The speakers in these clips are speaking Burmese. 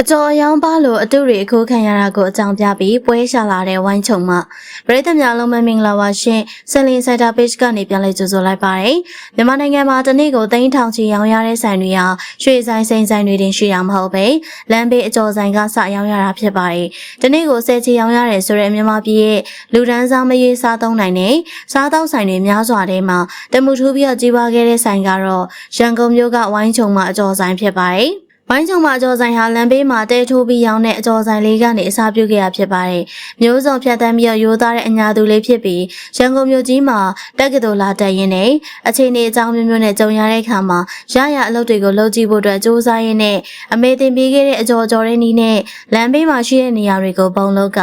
အကျော်အယောင်ပါလို့အတုတွေအခုခံရတာကိုအကြောင်းပြပြီးပွဲရှာလာတဲ့ဝိုင်းချုံမပရိသတ်များလုံးမမင်္ဂလာပါရှင်ဆယ်လင်ဆိုင်တာ page ကနေပြန်လည်ကြိုဆိုလိုက်ပါတယ်မြန်မာနိုင်ငံမှာတနေ့ကိုသိန်းထောင်ချီရောင်းရတဲ့ဆိုင်တွေဟာရွှေဆိုင်စိန်ဆိုင်တွေတင်ရှိတာမဟုတ်ပဲလမ်းဘေးအကျော်ဆိုင်ကစရောင်းရတာဖြစ်ပါတယ်တနေ့ကိုဆယ်ချီရောင်းရတယ်ဆိုတဲ့မြန်မာပြည်ရဲ့လူဒန်းစားမရေးစားသုံးနိုင်တဲ့စားတောက်ဆိုင်တွေများစွာထဲမှာတမှုထူးပြီးတော့ကြီးပွားခဲ့တဲ့ဆိုင်ကတော့ရန်ကုန်မြို့ကဝိုင်းချုံမအကျော်ဆိုင်ဖြစ်ပါတယ် ဝိုင်းချုံမအကျော်ဆိုင်ဟာလမ်းဘေးမှာတဲထိုးပြီးရောင်းတဲ့အကျော်ဆိုင်လေးကနေအစားပြုခဲ့ရဖြစ်ပါတယ်။မျိုးစုံဖြတ်တန်းပြီးတော့ရိုးသားတဲ့အညာသူလေးဖြစ်ပြီးရန်ကုန်မြို့ကြီးမှာတက္ကသိုလ်လာတက်ရင်းနဲ့အချိန်ကြီးအကြောင်းမျိုးမျိုးနဲ့ကြုံရတဲ့အခါမှာရရအလုပ်တွေကိုလုပ်ကြည့်ဖို့အတွက်စူးစမ်းရင်းနဲ့အမေတင်ပေးခဲ့တဲ့အကျော်ကျော်တဲ့နီးနဲ့လမ်းဘေးမှာရှိတဲ့နေရာတွေကိုပုံလုပ်က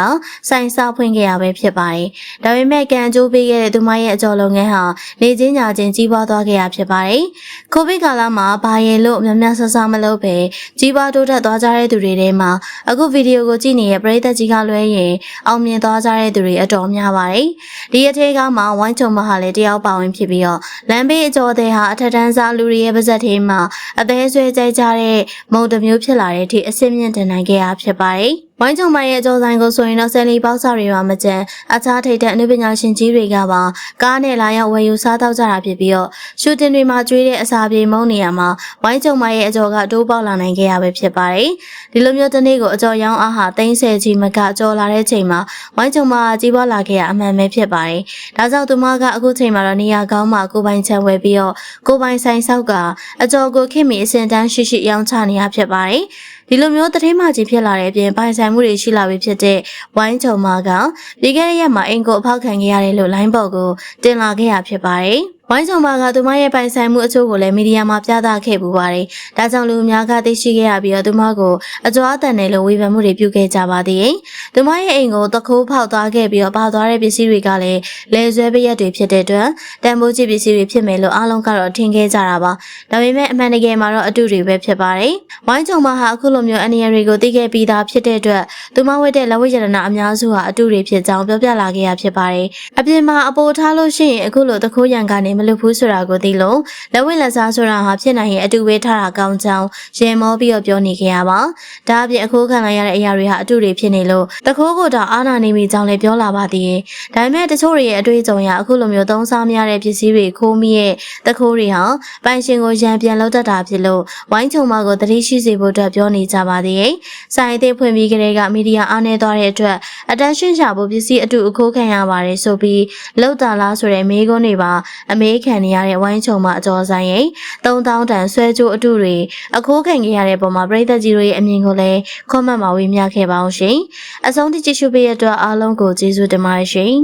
ဆိုင်စားဖွင့်ခဲ့ရပဲဖြစ်ပါတယ်။ဒါပေမဲ့ကံအကျိုးပေးခဲ့တဲ့သူမရဲ့အကျော်လုပ်ငန်းဟာနေချင်းညာချင်းကြီးပွားသွားခဲ့ရဖြစ်ပါတယ်။ကိုဗစ်ကာလမှာဘာရဲလို့များများဆဆမလုပ်ပဲကြီးပွားတိုးတက်သွားကြတဲ့သူတွေထဲမှာအခုဗီဒီယိုကိုကြည့်နေတဲ့ပရိသတ်ကြီးကလွဲရင်အောင်မြင်သွားကြတဲ့သူတွေအတော်များပါတယ်။ဒီအထက်ကမှဝိုင်းချုံမဟာလည်းတယောက်ပါဝင်ဖြစ်ပြီးတော့လမ်းဘေးအကျော်တဲ့ဟာအထက်တန်းစားလူတွေရဲ့ပါဇက်ထဲမှာအသေးဆွဲကြိုက်ကြတဲ့မုံတစ်မျိုးဖြစ်လာတဲ့အထိအဆင့်မြင့်တင်နိုင်ခဲ့ရဖြစ်ပါတယ်။ဝိုင်းချုံမရဲ့အကျော်ဆိုင်ကိုဆိုရင်တော့ဆယ်လီပေါက်စာတွေပါမကျန်အခြားထိပ်တဲ့အနုပညာရှင်ကြီးတွေကပါကားနဲ့လာရောက်ဝယ်ယူစားတော့ကြတာဖြစ်ပြီးတော့ရှူတင်တွေမှာကျွေးတဲ့အစာပြေမုံနေရမှာဝိုင်းချုံမရဲ့အကျော်ကတိုးပေါက်လာနိုင်ခဲ့ရပဲဖြစ်ပါတယ်။ဒီလိုမျိုးတစ်နေ့ကိုအကျော်ရောင်းအားဟာ30ချီမကကျော်လာတဲ့ချိန်မှာဝိုင်းချုံမကကြီးပွားလာခဲ့ရအမှန်ပဲဖြစ်ပါတယ်။ဒါကြောင့်သူမကအခုချိန်မှာတော့နေရာကောင်းမှကိုပိုင်ချံဝယ်ပြီးတော့ကိုပိုင်ဆိုင်ဆောက်ကအကျော်ကိုခင်မီအစင်တန်းရှိရှိရောင်းချနေရဖြစ်ပါတယ်။ ဒီလိုမျိုးသတင်းမှကြီးဖြစ်လာတဲ့အပြင်ပိုင်ဆိုင်မှုတွေရှိလာပြီဖြစ်တဲ့ဝိုင်းချုံမကပြီးခဲ့တဲ့ရက်မှာအင်ကိုအဖောက်ခံခဲ့ရတယ်လို့လိုင်းပေါ်ကိုတင်လာခဲ့ရဖြစ်ပါတယ်။ဝိုင်းချုံမကသူမရဲ့ပိုင်ဆိုင်မှုအချို့ကိုလည်းမီဒီယာမှာပြသခဲ့ပူပါတယ်။ဒါကြောင့်လူအများကသိရှိခဲ့ရပြီးတော့သူမကိုအကြွားတန်တယ်လို့ဝေဖန်မှုတွေပြုခဲ့ကြပါသေးတယ်။သူမရဲ့အိမ်ကိုတခိုးဖောက်သွားခဲ့ပြီးတော့ပါသွားတဲ့ပစ္စည်းတွေကလည်းလဲဆွဲပရက်တွေဖြစ်တဲ့အတွက်တန်ဖိုးကြီးပစ္စည်းတွေဖြစ်မယ်လို့အားလုံးကတော့ထင်ခဲ့ကြတာပါ။ဒါပေမဲ့အမှန်တကယ်မှာတော့အတူတွေပဲဖြစ်ပါတယ်။ဝိုင်းချုံမဟာအခုလိုမျိုးအနေရတွေကိုသိခဲ့ပြီးသားဖြစ်တဲ့အတွက်သူမဝတ်တဲ့လက်ဝတ်ရတနာအများစုဟာအတူတွေဖြစ်ကြောင်းပြောပြလာခဲ့ရဖြစ်ပါတယ်။အပြင်မှာအပိုထားလို့ရှိရင်အခုလိုတခိုးရံကနေမလွတ်ဘူးဆိုတာကိုသိလို့လက်ဝတ်လက်စားဆိုတာဟာဖြစ်နိုင်ရင်အတူပဲထားတာကောင်းကြောင်းရေမောပြီးတော့ပြောနေခဲ့ရပါ။ဒါအပြင်အခုခံလိုက်ရတဲ့အရာတွေဟာအတူတွေဖြစ်နေလို့တခိုးကိုတော့အာနာနေမိကြောင်းလည်းပြောလာပါသေးတယ်။ဒါပေမဲ့တချို့တွေရဲ့အတွေ့အကြုံအရအခုလိုမျိုးသုံးစားများတဲ့ပစ္စည်းတွေခိုးမိရဲ့တခိုးတွေဟာပိုင်ရှင်ကိုရံပြန်လောက်တတ်တာဖြစ်လို့ဝိုင်းချုံမကိုတတိရှိစေဖို့အတွက်ပြောနေကြပါသေးတယ်။ဆိုင်အသေးဖွင့်ပြီးကလေးကမီဒီယာအားနေသွားတဲ့အတွက်အတန်းရှင်းရှာဖို့ပစ္စည်းအတူအခိုးခံရပါတယ်ဆိုပြီးလောက်တာလားဆိုတဲ့မေးခွန်းတွေပါအမေးခံနေရတဲ့ဝိုင်းချုံမအကျော်ဆိုင်ရဲ့3000တန်ဆွဲကြိုးအတူတွေအခိုးခံခဲ့ရတဲ့ပုံမှာပြည်သက်ကြီးတို့ရဲ့အမြင်ကိုလည်း comment မှာဝေမျှခဲ့ပါအောင်ရှင်။အဆုံးထိကြည့်ရှုပေးရတဲ့အတွက်အားလုံးကိုကျေးဇူးတင်ပါတယ်ရှင်။